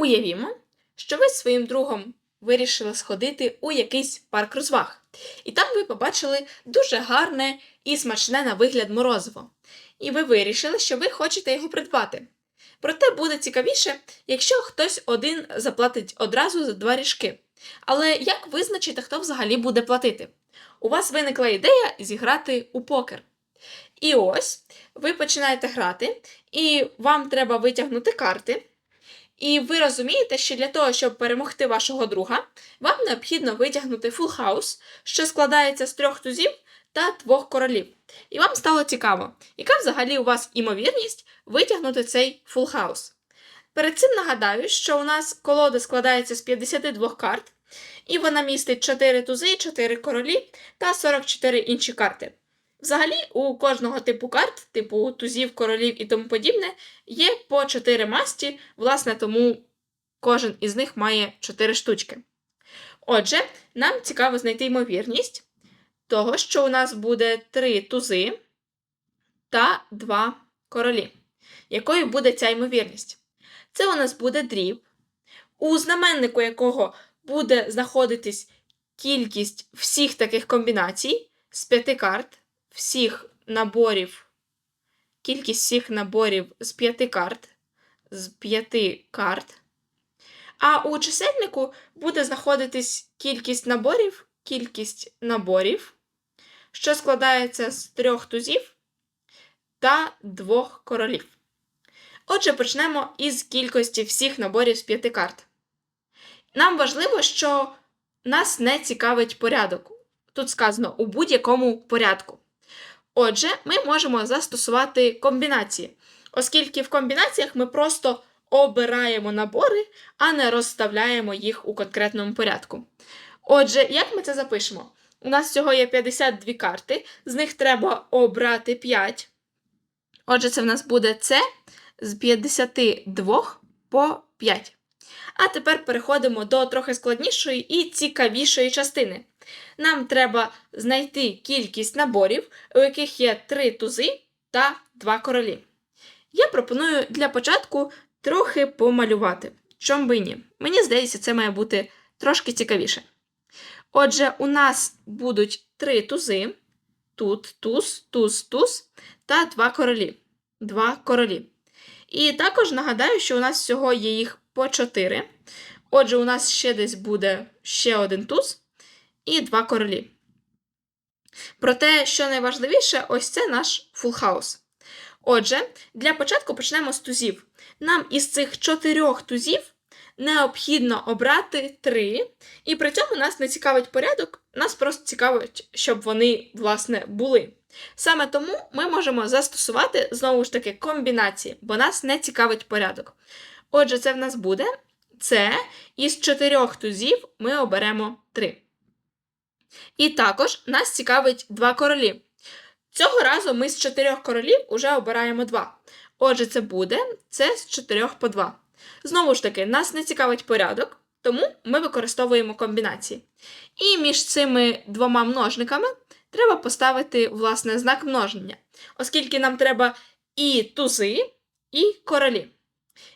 Уявімо, що ви з своїм другом вирішили сходити у якийсь парк розваг, і там ви побачили дуже гарне і смачне на вигляд морозиво. І ви вирішили, що ви хочете його придбати. Проте буде цікавіше, якщо хтось один заплатить одразу за два ріжки. Але як визначити, хто взагалі буде платити? У вас виникла ідея зіграти у покер. І ось ви починаєте грати, і вам треба витягнути карти. І ви розумієте, що для того, щоб перемогти вашого друга, вам необхідно витягнути house, що складається з трьох тузів та двох королів. І вам стало цікаво, яка взагалі у вас імовірність витягнути цей house. Перед цим нагадаю, що у нас колода складається з 52 карт, і вона містить 4 тузи, 4 королі та 44 інші карти. Взагалі, у кожного типу карт, типу тузів, королів і тому подібне, є по 4 масті, власне, тому кожен із них має 4 штучки. Отже, нам цікаво знайти ймовірність того, що у нас буде 3 тузи та 2 королі. Якою буде ця ймовірність? Це у нас буде дріб, у знаменнику якого буде знаходитись кількість всіх таких комбінацій з 5 карт, всіх наборів, кількість всіх наборів з 5 карт, з 5 карт. А у чисельнику буде знаходитись кількість наборів, кількість наборів, що складається з трьох тузів та двох королів. Отже, почнемо із кількості всіх наборів з п'яти карт. Нам важливо, що нас не цікавить порядок. Тут сказано у будь-якому порядку. Отже, ми можемо застосувати комбінації, оскільки в комбінаціях ми просто обираємо набори, а не розставляємо їх у конкретному порядку. Отже, як ми це запишемо? У нас всього є 52 карти, з них треба обрати 5. Отже, це в нас буде С з 52 по 5. А тепер переходимо до трохи складнішої і цікавішої частини. Нам треба знайти кількість наборів, у яких є 3 тузи та 2 королі. Я пропоную для початку трохи помалювати. Чом би ні? Мені здається, це має бути трошки цікавіше. Отже, у нас будуть 3 тузи, тут туз, туз, туз та 2 королі. 2 королі. І також нагадаю, що у нас всього є їх по 4. Отже, у нас ще десь буде ще один туз і два королі. Проте, що найважливіше, ось це наш house. Отже, для початку почнемо з тузів. Нам із цих чотирьох тузів необхідно обрати три, і при цьому нас не цікавить порядок, нас просто цікавить, щоб вони, власне, були. Саме тому ми можемо застосувати знову ж таки комбінації, бо нас не цікавить порядок. Отже, це в нас буде це із чотирьох тузів ми оберемо три. І також нас цікавить два королі. Цього разу ми з чотирьох королів уже обираємо два. Отже, це буде це з чотирьох по два. Знову ж таки, нас не цікавить порядок, тому ми використовуємо комбінації. І між цими двома множниками треба поставити, власне, знак множення, оскільки нам треба і тузи, і королі.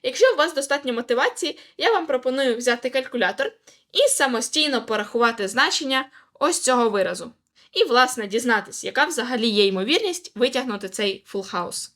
Якщо у вас достатньо мотивації, я вам пропоную взяти калькулятор і самостійно порахувати значення ось цього виразу. І, власне, дізнатись, яка взагалі є ймовірність витягнути цей фулхаус.